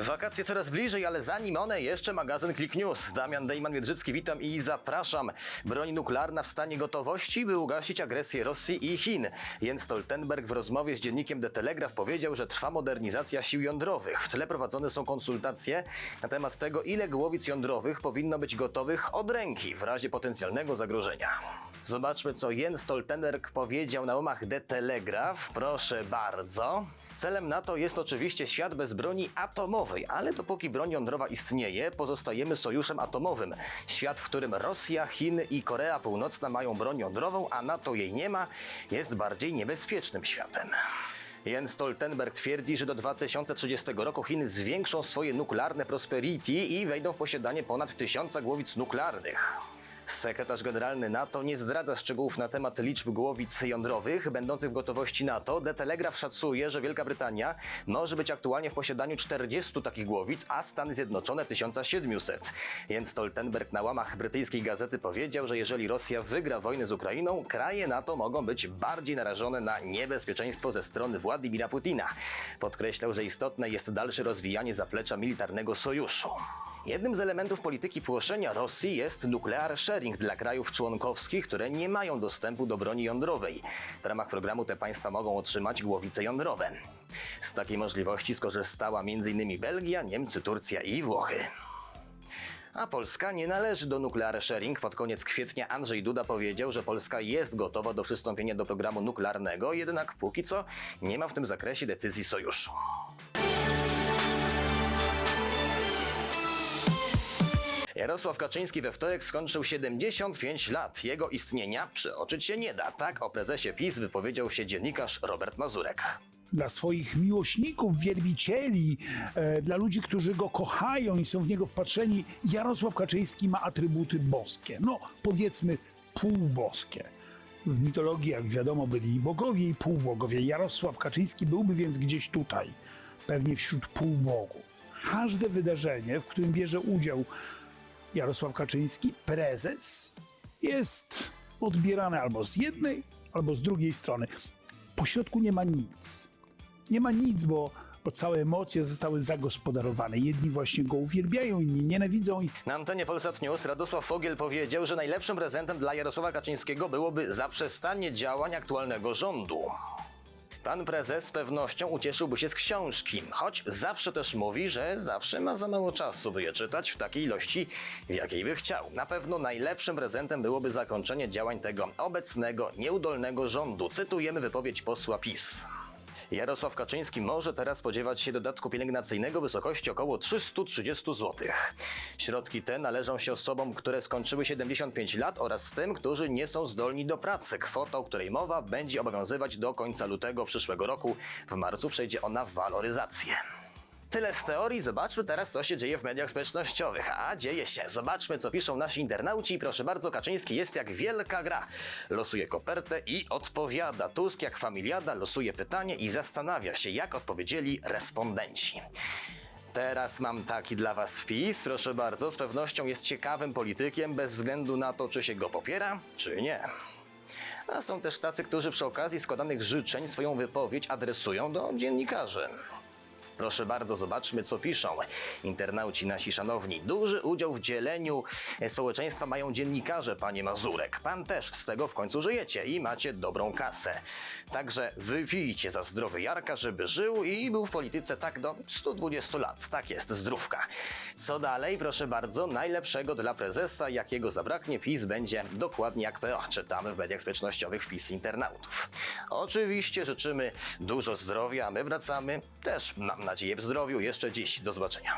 Wakacje coraz bliżej, ale zanim one, jeszcze magazyn Click News. Damian Dejman-Wiedrzycki, witam i zapraszam. Broń nuklearna w stanie gotowości, by ugasić agresję Rosji i Chin. Jens Stoltenberg w rozmowie z dziennikiem The Telegraph powiedział, że trwa modernizacja sił jądrowych. W tle prowadzone są konsultacje na temat tego, ile głowic jądrowych powinno być gotowych od ręki w razie potencjalnego zagrożenia. Zobaczmy, co Jens Stoltenberg powiedział na łamach The Telegraph. Proszę bardzo. Celem NATO jest oczywiście świat bez broni atomowej, ale dopóki broń jądrowa istnieje, pozostajemy sojuszem atomowym. Świat, w którym Rosja, Chiny i Korea Północna mają broń jądrową, a NATO jej nie ma, jest bardziej niebezpiecznym światem. Jens Stoltenberg twierdzi, że do 2030 roku Chiny zwiększą swoje nuklearne prosperity i wejdą w posiadanie ponad tysiąca głowic nuklearnych. Sekretarz generalny NATO nie zdradza szczegółów na temat liczb głowic jądrowych będących w gotowości NATO. The Telegraph szacuje, że Wielka Brytania może być aktualnie w posiadaniu 40 takich głowic, a Stany Zjednoczone 1700. Jens Stoltenberg na łamach brytyjskiej gazety powiedział, że jeżeli Rosja wygra wojnę z Ukrainą, kraje NATO mogą być bardziej narażone na niebezpieczeństwo ze strony Władimira Putina. Podkreślał, że istotne jest dalsze rozwijanie zaplecza militarnego sojuszu. Jednym z elementów polityki płoszenia Rosji jest nuclear sharing dla krajów członkowskich, które nie mają dostępu do broni jądrowej. W ramach programu te państwa mogą otrzymać głowice jądrowe. Z takiej możliwości skorzystała m.in. Belgia, Niemcy, Turcja i Włochy. A Polska nie należy do nuclear sharing. Pod koniec kwietnia Andrzej Duda powiedział, że Polska jest gotowa do przystąpienia do programu nuklearnego, jednak póki co nie ma w tym zakresie decyzji sojuszu. Jarosław Kaczyński we wtorek skończył 75 lat. Jego istnienia przeoczyć się nie da. Tak o prezesie PiS wypowiedział się dziennikarz Robert Mazurek. dla swoich miłośników, wielbicieli, e, dla ludzi, którzy go kochają i są w niego wpatrzeni, Jarosław Kaczyński ma atrybuty boskie. No, powiedzmy półboskie. W mitologii, jak wiadomo, byli bogowie, i półbogowie. Jarosław Kaczyński byłby więc gdzieś tutaj, pewnie wśród półbogów. Każde wydarzenie, w którym bierze udział Jarosław Kaczyński, prezes, jest odbierane albo z jednej, albo z drugiej strony. Po środku nie ma nic. Nie ma nic, bo, bo całe emocje zostały zagospodarowane. Jedni właśnie go uwielbiają, inni nienawidzą. Na antenie Polsat News Radosław Fogiel powiedział, że najlepszym prezentem dla Jarosława Kaczyńskiego byłoby zaprzestanie działań aktualnego rządu. Pan prezes z pewnością ucieszyłby się z książki, choć zawsze też mówi, że zawsze ma za mało czasu, by je czytać w takiej ilości, w jakiej by chciał. Na pewno najlepszym prezentem byłoby zakończenie działań tego obecnego, nieudolnego rządu. Cytujemy wypowiedź posła PiS. Jarosław Kaczyński może teraz spodziewać się dodatku pielęgnacyjnego w wysokości około 330 zł. Środki te należą się osobom, które skończyły 75 lat oraz tym, którzy nie są zdolni do pracy. Kwota, o której mowa, będzie obowiązywać do końca lutego przyszłego roku. W marcu przejdzie ona w waloryzację. Tyle z teorii, zobaczmy teraz, co się dzieje w mediach społecznościowych. A dzieje się. Zobaczmy, co piszą nasi internauci. Proszę bardzo, Kaczyński jest jak wielka gra. Losuje kopertę i odpowiada. Tusk jak familiada losuje pytanie i zastanawia się, jak odpowiedzieli respondenci. Teraz mam taki dla Was wpis, proszę bardzo. Z pewnością jest ciekawym politykiem, bez względu na to, czy się go popiera, czy nie. A są też tacy, którzy przy okazji składanych życzeń swoją wypowiedź adresują do dziennikarzy. Proszę bardzo, zobaczmy co piszą. Internauci nasi szanowni. Duży udział w dzieleniu społeczeństwa mają dziennikarze, panie Mazurek. Pan też z tego w końcu żyjecie i macie dobrą kasę. Także wypijcie za zdrowy Jarka, żeby żył i był w polityce tak do 120 lat. Tak jest, zdrówka. Co dalej? Proszę bardzo, najlepszego dla prezesa, jakiego zabraknie, PiS będzie dokładnie jak PO. Czytamy w mediach społecznościowych wpis internautów. Oczywiście życzymy dużo zdrowia, my wracamy też, mam nadzieję, w zdrowiu jeszcze dziś. Do zobaczenia.